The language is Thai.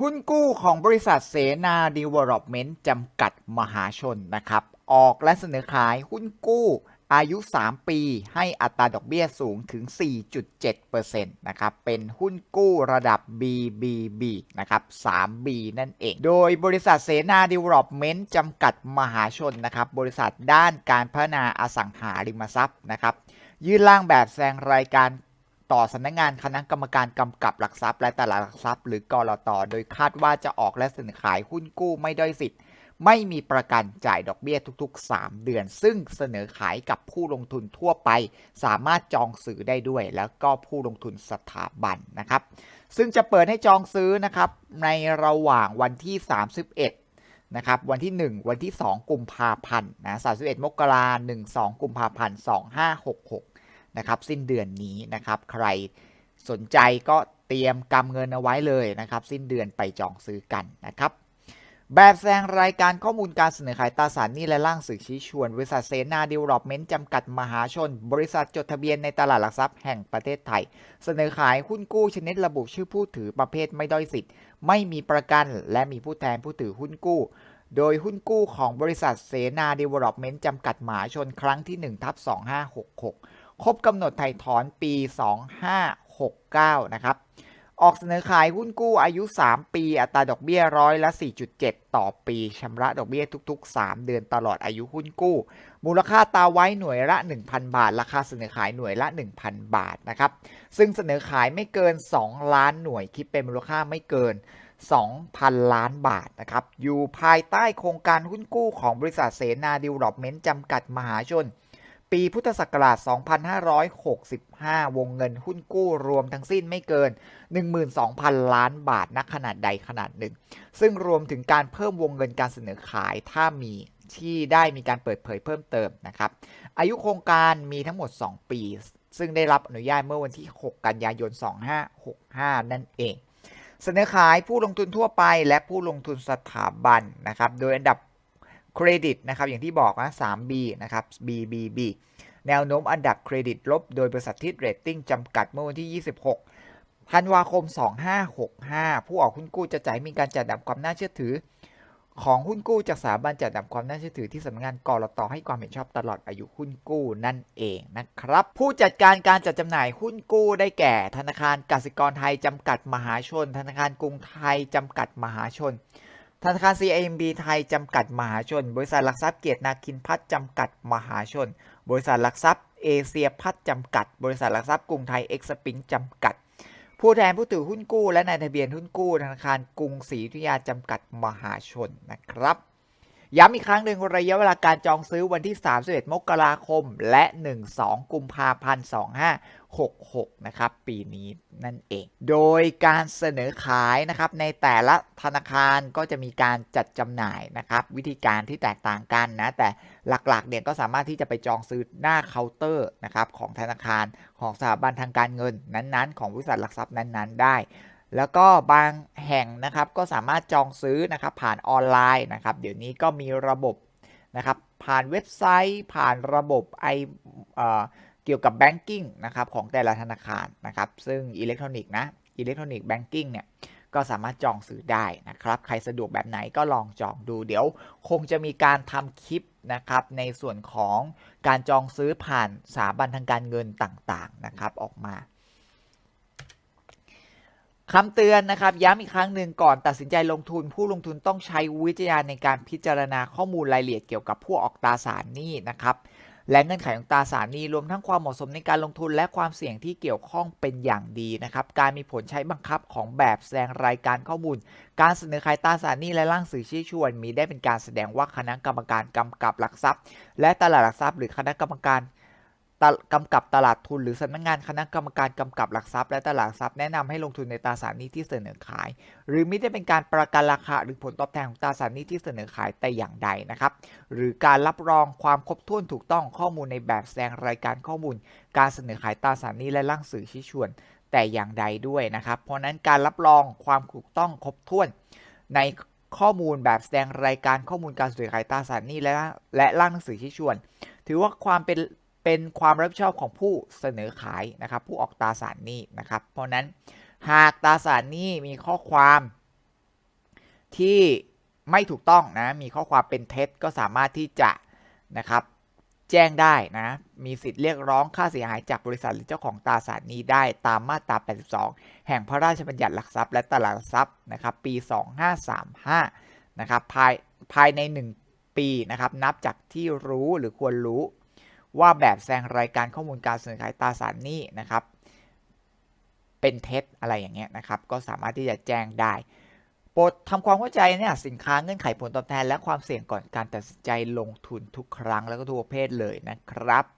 หุ้นกู้ของบริษัทเสนาดีเวล็อปเมนต์จำกัดมหาชนนะครับ ออกและเสนอขายหุ้นกู้อายุ 3 ปีให้อัตราดอกเบี้ยสูงถึง 4.7%นะครับ เป็นหุ้นกู้ระดับ BBB นะครับ 3B นั่นเอง โดยบริษัทเสนาดีเวล็อปเมนต์จำกัดมหาชนนะครับ บริษัทด้านการพัฒนาอสังหาริมทรัพย์นะครับ ยื่นร่างแบบแสดงรายการ ต่อสำนักงานคณะกรรมการกำกับหลักทรัพย์และตลาดหลักทรัพย์หรือกรตโดยคาดว่าจะออกและเสนอขายหุ้นกู้ไม่ด้อยสิทธิ์ ไม่มีประกันจ่ายดอกเบี้ยทุกๆ 3 เดือน ซึ่งเสนอขายกับผู้ลงทุนทั่วไป สามารถจองซื้อได้ด้วย แล้วก็ผู้ลงทุนสถาบันนะครับ ซึ่งจะเปิดให้จองซื้อนะครับ ในระหว่างวันที่ 31นะครับวันที่ 1 วันที่ 2 กุมภาพันธ์นะ31 มกราคม12 กุมภาพันธ์ 2566 นะครับสิ้นเดือนนี้นะครับ ใครสนใจก็เตรียมกำเงินเอาไว้เลยนะครับ สิ้นเดือนไปจองซื้อกันนะครับ แบบแสดงรายการข้อมูลการเสนอขายตราสารหนี้และร่างสื่อชี้ชวน บริษัทเซนาดีเวล็อปเมนต์จำกัดมหาชน บริษัทจดทะเบียนในตลาดหลักทรัพย์แห่งประเทศไทย เสนอขายหุ้นกู้ชนิดระบุชื่อผู้ถือประเภทไม่ด้อยสิทธิ์ ไม่มีประกันและมีผู้แทนผู้ถือหุ้นกู้โดยหุ้นกู้ของบริษัทเสนาดีเวล็อปเมนต์จำกัดมหาชนครั้งที่1ทับ2566 ครบกำหนดไถ่ถอนปี 2569 นะครับออกเสนอขายหุ้นกู้อายุ 3 ปี อัตราดอกเบี้ยร้อยละ 4.7 ต่อปีชำระดอกเบี้ยทุก ๆ 3 เดือนตลอดอายุหุ้นกู้ มูลค่าตาไว้หน่วยละ 1,000 บาท ราคาเสนอขายหน่วยละ 1,000 บาทนะครับซึ่งเสนอขายไม่เกิน 2 ล้านหน่วยคิดเป็นมูลค่าไม่เกิน 2,000 ล้านบาทนะครับอยู่ภายใต้โครงการหุ้นกู้ของบริษัทเสนาดีเวลอปเมนต์จำกัดมหาชน ปีพุทธศักราช 2565 วงเงินหุ้นกู้รวมทั้งสิ้นไม่เกิน 12,000 ล้านบาทณขนาดใดขนาดหนึ่ง ซึ่งรวมถึงการเพิ่มวงเงินการเสนอขายถ้ามีที่ได้มีการเปิดเผยเพิ่มเติมนะครับ อายุโครงการมีทั้งหมด 2 ปี ซึ่งได้รับอนุญาตเมื่อวันที่ 6 กันยายน 2565 นั่นเอง เสนอขายผู้ลงทุนทั่วไปและผู้ลงทุนสถาบันนะครับ โดยอันดับ เครดิตนะครับอย่างที่บอกนะ 3B นะครับ BBB แนวโน้มอันดับเครดิตลบ โดยบริษัททิดเรตติ้งจำกัดเมื่อวันที่ 26ธันวาคม 2565 ผู้ออกหุ้นกู้จะจ่ายมีการจัดดับความน่าเชื่อถือ ของหุ้นกู้จากสถาบันจัดดับความน่าเชื่อถือที่สำนักงานกรตให้ความเห็นชอบตลอดอายุหุ้นกู้นั่นเองนะครับ ผู้จัดการการจัดจำหน่ายหุ้นกู้ได้แก่ ธนาคารกสิกรไทยจำกัดมหาชน ธนาคารกรุงไทยจำกัดมหาชน ธนาคาร CIMB ไทยจำกัดมหาชน บริษัทหลักทรัพย์เกียรตินาคินพัฒน์จำกัดมหาชน บริษัทหลักทรัพย์เอเชียพัฒน์จำกัด บริษัทหลักทรัพย์กรุงไทยเอ็กซ์ปิงจำกัด ผู้แทนผู้ถือหุ้นกู้และนายทะเบียนหุ้นกู้ธนาคารกรุงศรีอยุธยาจำกัดมหาชนนะครับ ย้ำอีกครั้งหนึ่งระยะเวลาการจองซื้อวันที่ 31 มกราคม และ 1-2 กุมภาพันธ์ 2566 นะครับ ปีนี้นั่นเอง โดยการเสนอขายนะครับในแต่ละธนาคารก็จะมีการจัดจำหน่ายนะครับ วิธีการที่แตกต่างกันนะ แต่หลักๆเนี่ยก็สามารถที่จะไปจองซื้อหน้าเคาน์เตอร์นะครับของธนาคารของสถาบันทางการเงินนั้นๆ ของบริษัทหลักทรัพย์นั้นๆ ได้ แล้วก็บางแห่งนะครับก็สามารถจองซื้อนะครับผ่านออนไลน์นะครับเดี๋ยวนี้ก็มีระบบนะครับผ่านเว็บไซต์ ผ่านระบบไอเอ่อเกี่ยวกับแบงกิ้งนะครับของแต่ละธนาคารนะครับซึ่งอิเล็กทรอนิกส์นะอิเล็กทรอนิกส์แบงกิ้งเนี่ยก็สามารถจองซื้อได้นะครับ ใครสะดวกแบบไหนก็ลองจองดู เดี๋ยวคงจะมีการทำคลิปนะครับ ในส่วนของการจองซื้อผ่านสถาบันทางการเงินต่างๆนะครับออกมา คำเตือนนะครับ ย้ำอีกครั้งหนึ่งก่อนตัดสินใจลงทุน ผู้ลงทุนต้องใช้วิจารณในการพิจารณาข้อมูลรายละเอียดเกี่ยวกับผู้ออกตราสารหนี้นะครับและเงื่อนไขของตราสารหนี้รวมทั้งความเหมาะสมในการลงทุนและความเสี่ยงที่เกี่ยวข้องเป็นอย่างดีนะครับการมีผลใช้บังคับของแบบแสดงรายการข้อมูล การเสนอขายตราสารหนี้และร่างสื่อชี้ชวน มีได้เป็นการแสดงว่าคณะกรรมการกำกับหลักทรัพย์ และตลาดหลักทรัพย์ หรือคณะกรรมการ กำกับตลาดทุนหรือสำนักงานคณะกรรมการกำกับหลักทรัพย์และตลาดทรัพย์แนะนำให้ลงทุนในตราสารนี้ที่เสนอขาย หรือไม่ได้เป็นการประกันราคาหรือผลตอบแทนของตราสารนี้ที่เสนอขายแต่อย่างใดนะครับ หรือการรับรองความครบถ้วนถูกต้องข้อมูลในแบบแสดงรายการข้อมูล การเสนอขายตราสารนี้และร่างสื่อชี้ชวน แต่อย่างใดด้วยนะครับ เพราะนั้นการรับรองความถูกต้องครบถ้วนในข้อมูลแบบแสดงรายการข้อมูลการเสนอขายตราสารนี้และและร่างหนังสือชี้ชวน ถือว่าความเป็น เป็นความรับผิดชอบของผู้เสนอขายนะครับ ผู้ออกตราสารหนี้นะครับ เพราะนั้นหากตราสารหนี้มีข้อความที่ไม่ถูกต้องนะ มีข้อความเป็นเท็จก็สามารถที่จะนะครับแจ้งได้นะ มีสิทธิ์เรียกร้องค่าเสียหายจากบริษัทหรือเจ้าของตราสารนี้ได้ตามมาตรา 82 แห่งพระราชบัญญัติหลักทรัพย์และตลาดทรัพย์นะครับปี 2535 นะครับภายภายใน 1 ปีนะครับนับจากที่รู้หรือควรรู้ ว่าแบบแสดงรายการข้อมูลการเสนอขายตราสารหนี้นะครับ เป็นเท็จอะไรอย่างเงี้ยนะครับ ก็สามารถที่จะแจ้งได้โปรดทำความเข้าใจเนี่ยสินค้าเงื่อนไขผลตอบแทน และความเสี่ยงก่อนการตัดสินใจลงทุนทุกครั้งแล้วก็ทุกประเภทเลยนะครับ